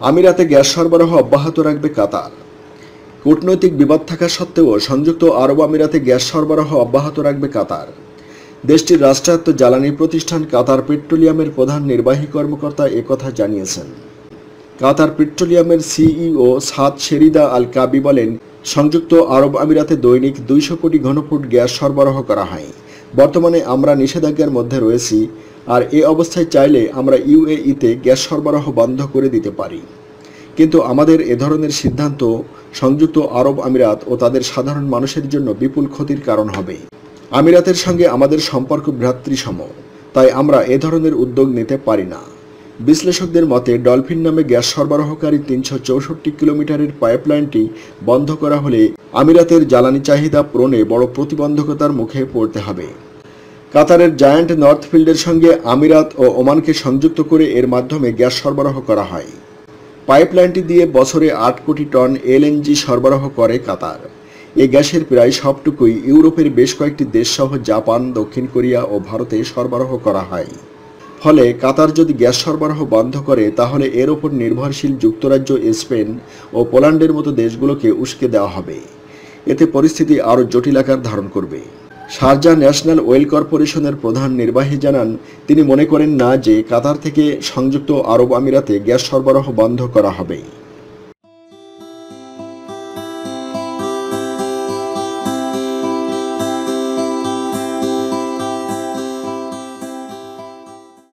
আমিরাতে গ্যাস সরবরাহ অব্যাহত রাখবে কাতার। কূটনৈতিক বিবাদ থাকা সত্ত্বেও সংযুক্ত আরব আমিরাতে গ্যাস সরবরাহ অব্যাহত রাখবে কাতার। দেশটির রাষ্ট্রায়ত্ত জ্বালানি প্রতিষ্ঠান কাতার পেট্রোলিয়ামের প্রধান নির্বাহী কর্মকর্তা একথা জানিয়েছেন। কাতার পেট্রোলিয়ামের সিইও সাদ শেরিদা আল কাবি বলেন, সংযুক্ত আরব আমিরাতে দৈনিক দুইশো কোটি ঘনফুট গ্যাস সরবরাহ করা হয়। বর্তমানে আমরা নিষেধাজ্ঞার মধ্যে রয়েছি, আর এ অবস্থায় চাইলে আমরা ইউএইতে গ্যাস সরবরাহ বন্ধ করে দিতে পারি। কিন্তু আমাদের এ ধরনের সিদ্ধান্ত সংযুক্ত আরব আমিরাত ও তাদের সাধারণ মানুষের জন্য বিপুল ক্ষতির কারণ হবে। আমিরাতের সঙ্গে আমাদের সম্পর্ক ভ্রাতৃসম, তাই আমরা এ ধরনের উদ্যোগ নিতে পারি না। বিশ্লেষকদের মতে, ডলফিন নামে গ্যাস সরবরাহকারী তিনশো চৌষট্টি কিলোমিটারের পাইপলাইনটি বন্ধ করা হলে আমিরাতের জ্বালানি চাহিদা পূরণে বড় প্রতিবন্ধকতার মুখে পড়তে হবে। কাতারের জায়ান্ট নর্থ ফিল্ডের সঙ্গে আমিরাত ও ওমানকে সংযুক্ত করে এর মাধ্যমে গ্যাস সরবরাহ করা হয়। পাইপলাইনটি দিয়ে বছরে আট কোটি টন এলএনজি সরবরাহ করে কাতার। এ গ্যাসের প্রায় সবটুকুই ইউরোপের বেশ কয়েকটি দেশসহ জাপান, দক্ষিণ কোরিয়া ও ভারতে সরবরাহ করা হয়। ফলে কাতার যদি গ্যাস সরবরাহ বন্ধ করে, তাহলে এর ওপর নির্ভরশীল যুক্তরাজ্য, স্পেন ও পোল্যান্ডের মতো দেশগুলোকে উস্কে দেওয়া হবে। এতে পরিস্থিতি আরও জটিল আকার ধারণ করবে। শারজা ন্যাশনাল ওয়েল কর্পোরেশনের প্রধান নির্বাহী জানান, তিনি মনে করেন না যে কাতার থেকে সংযুক্ত আরব আমিরাতে গ্যাস সরবরাহ বন্ধ করা হবে।